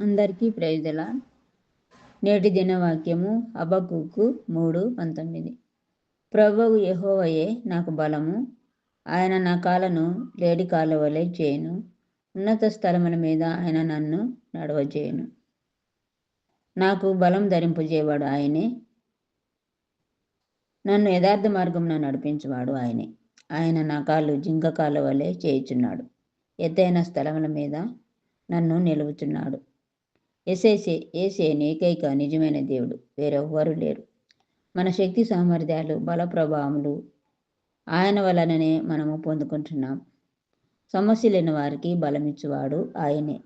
అందరికీ ప్రైజల. నేటి దినవాక్యము అబకుకు మూడు పంతొమ్మిది. ప్రభువు యహోవయే నాకు బలము. ఆయన నా కాలను లేడి కాలువలే చేయను. ఉన్నత స్థలముల మీద ఆయన నన్ను నడవజేయను. నాకు బలం ధరింపజేవాడు ఆయనే. నన్ను యథార్థ మార్గంలో నడిపించేవాడు ఆయనే. ఆయన నా కాళ్ళు జింక కాలువలే చేయుచున్నాడు. ఎత్తైన స్థలముల మీద నన్ను నిలువుచున్నాడు. ఎసేసే ఏసే ఏకైక నిజమైన దేవుడు. వేరెవ్వరు లేరు. మన శక్తి సామర్థ్యాలు బల ప్రభావములు ఆయన వలననే మనము పొందుకుంటున్నాం. సమస్య లేని వారికి బలమిచ్చువాడు ఆయనే.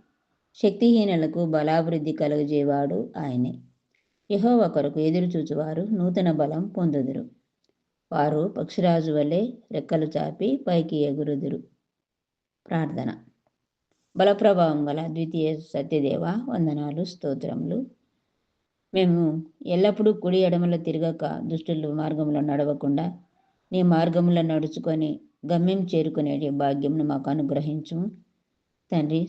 శక్తిహీనులకు బలాభివృద్ధి కలుగజేవాడు ఆయనే. యహో ఒకరకు ఎదురుచూచువారు నూతన బలం పొందుదురు. వారు పక్షిరాజు వలె రెక్కలు చాపి పైకి ఎగురుదురు. ప్రార్థన. బలప్రభావం గల ద్వితీయ సత్యదేవ వందనాలు స్తోత్రములు. మేము ఎల్లప్పుడూ కుడి ఎడమలో తిరగక దుష్టులు మార్గంలో నడవకుండా నీ మార్గంలో నడుచుకొని గమ్యం చేరుకునే భాగ్యంను మాకు అనుగ్రహించు. తండ్రి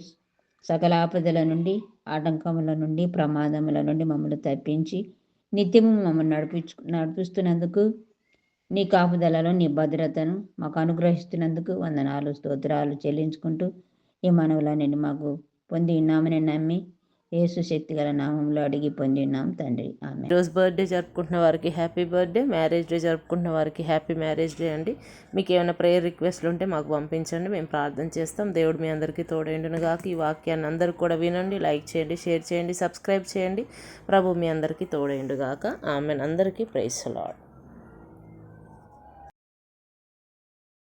సకల ఆపదల నుండి ఆటంకముల నుండి ప్రమాదముల నుండి మమ్మల్ని తప్పించి నిత్యము మమ్మల్ని నడిపించు నడిపిస్తున్నందుకు నీ కాపుదలలో నీ భద్రతను మాకు అనుగ్రహిస్తున్నందుకు వందనాలు స్తోత్రాలు చెల్లించుకుంటూ ఈ మనవులన్నీ మాకు పొంది ఉన్నామని నమ్మి యేసు శక్తి గల నామంలో అడిగి పొంది ఉన్నాం తండ్రి. ఆమె రోజు బర్త్డే జరుపుకుంటున్న వారికి హ్యాపీ బర్త్డే. మ్యారేజ్ డే జరుపుకుంటున్న వారికి హ్యాపీ మ్యారేజ్ డే అండి. మీకు ఏమైనా ప్రేయర్ రిక్వెస్ట్లు ఉంటే మాకు పంపించండి. మేము ప్రార్థన చేస్తాం. దేవుడు మీ అందరికీ తోడైండును కాక ఈ వాక్యాన్ని అందరూ కూడా వినండి లైక్ చేయండి షేర్ చేయండి సబ్స్క్రైబ్ చేయండి. ప్రభు మీ అందరికీ తోడైండు గాక ఆమెను. అందరికీ ప్రైస్ లాడ్